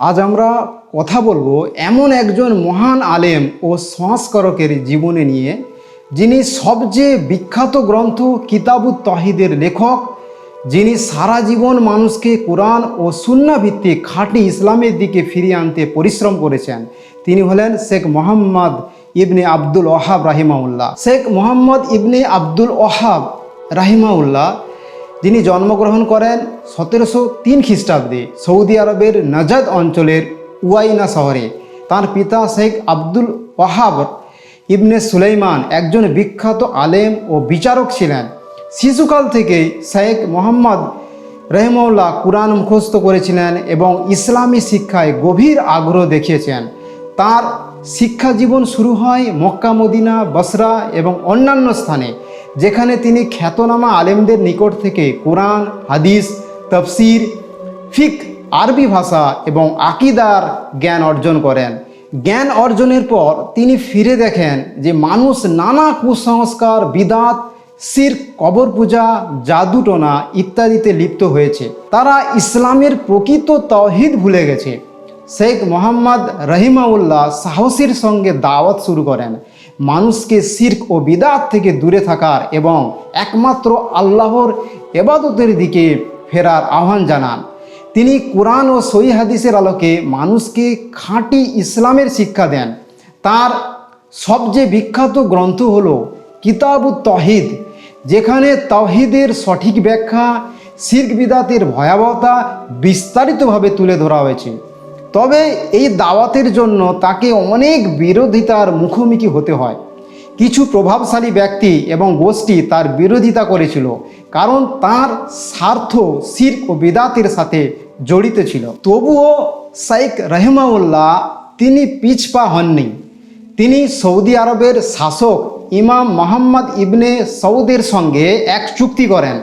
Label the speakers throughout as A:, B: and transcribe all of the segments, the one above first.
A: আজ আমরা কথা বলব এমন একজন মহান আলেম ও সংস্কারকের জীবনে নিয়ে, যিনি সবচেয়ে বিখ্যাত গ্রন্থ কিতাবুত তহিদের লেখক, যিনি সারা জীবন মানুষকে কোরআন ও ভিত্তিক খাঁটি ইসলামের দিকে ফিরিয়ে আনতে পরিশ্রম করেছেন। তিনি হলেন শেখ মোহাম্মদ ইবনে আব্দুল ওহাব রাহিমাউল্লাহ শেখ মোহাম্মদ ইবনে আব্দুল ওহাব রাহিমাউল্লাহ যিনি জন্মগ্রহণ করেন সতেরোশো তিন খ্রিস্টাব্দে সৌদি আরবের নাজাদ অঞ্চলের উয়াইনা শহরে। তার পিতা শেখ আব্দুল ওয়াহাব ইবনে সুলাইমান একজন বিখ্যাত আলেম ও বিচারক ছিলেন। শিশুকাল থেকেই শেখ মোহাম্মদ রহমউল্লাহ কুরআন মুখস্থ করেছিলেন এবং ইসলামী শিক্ষায় গভীর আগ্রহ দেখিয়েছেন। তার শিক্ষা জীবন শুরু হয় মক্কা, মদিনা, বসরা এবং অন্যান্য স্থানে। যেখানে তিনি খ্যাতনামা আলেমদের নিকট থেকে কোরআন, হাদিস, তফসির ফিক আরবি ভাষা এবং আকিদার জ্ঞান অর্জন করেন। জ্ঞান অর্জনের পর তিনি ফিরে দেখেন যে মানুষ নানা কুসংস্কার, বিদাত সির কবর পূজা জাদুটোনা ইত্যাদিতে লিপ্ত হয়েছে। তারা ইসলামের প্রকৃত তহিদ ভুলে গেছে। শেখ মোহাম্মদ রহিমাউল্লাহ সাহসের সঙ্গে দাওয়াত শুরু করেন। মানুষকে সির্ক ও বিদাত থেকে দূরে থাকার এবং একমাত্র আল্লাহর এবাদতের দিকে ফেরার আহ্বান জানান। তিনি কোরআন ও সই হাদিসের আলোকে মানুষকে খাঁটি ইসলামের শিক্ষা দেন। তার সবচেয়ে বিখ্যাত গ্রন্থ হল কিতাবুত তহিদ যেখানে তহিদের সঠিক ব্যাখ্যা, শির্ক বিদাতের ভয়াবহতা বিস্তারিতভাবে তুলে ধরা হয়েছে। তবে এই দাওয়াতের জন্য তাকে অনেক বিরোধিতার মুখোমুখি হতে হয়। কিছু প্রভাবশালী ব্যক্তি এবং গোষ্ঠী তার বিরোধিতা করেছিল কারণ তার স্বার্থ শির্ক ও বিদাতের সাথে জড়িত ছিল। তবুও শাইখ রহমাউল্লাহ তিনি পিছপা হননি। তিনি সৌদি আরবের শাসক ইমাম মোহাম্মদ ইবনে সৌদের সঙ্গে এক চুক্তি করেন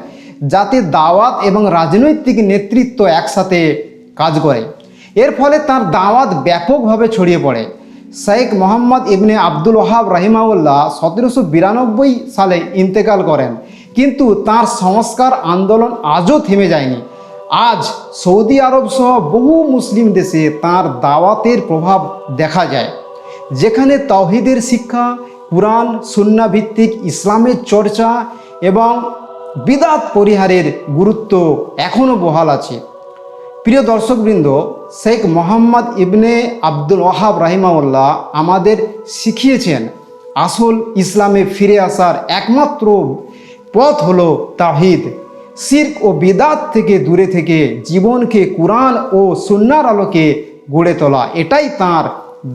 A: যাতে দাওয়াত এবং রাজনৈতিক নেতৃত্ব একসাথে কাজ করে। এর ফলে তার দাওয়াত ব্যাপকভাবে ছড়িয়ে পড়ে। শেখ মোহাম্মদ ইবনে আব্দুল ওহাব রাহিমাউল্লাহ সতেরোশো বিরানব্বই সালে ইন্তেকাল করেন, কিন্তু তার সংস্কার আন্দোলন আজও থেমে যায়নি। আজ সৌদি আরব সহ বহু মুসলিম দেশে তার দাওয়াতের প্রভাব দেখা যায়, যেখানে তাওহিদের শিক্ষা, কোরআন, সুন্না ভিত্তিক ইসলামের চর্চা এবং বিদাত পরিহারের গুরুত্ব এখনও বহাল আছে। প্রিয় দর্শকবৃন্দ, শেখ মোহাম্মদ ইবনে আব্দুল ওয়াহাব রাহিমাউল্লাহ আমাদের শিখিয়েছেন, আসল ইসলামে ফিরে আসার একমাত্র পথ হলো তাহিদ শির্ক ও বিদাত থেকে দূরে থেকে জীবনকে কোরআন ও সুন্নার আলোকে গড়ে তোলা, এটাই তার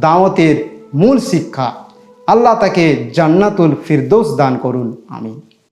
A: দাওয়াতের মূল শিক্ষা। আল্লাহ তাকে জান্নাতুল ফিরদৌস দান করুন আমি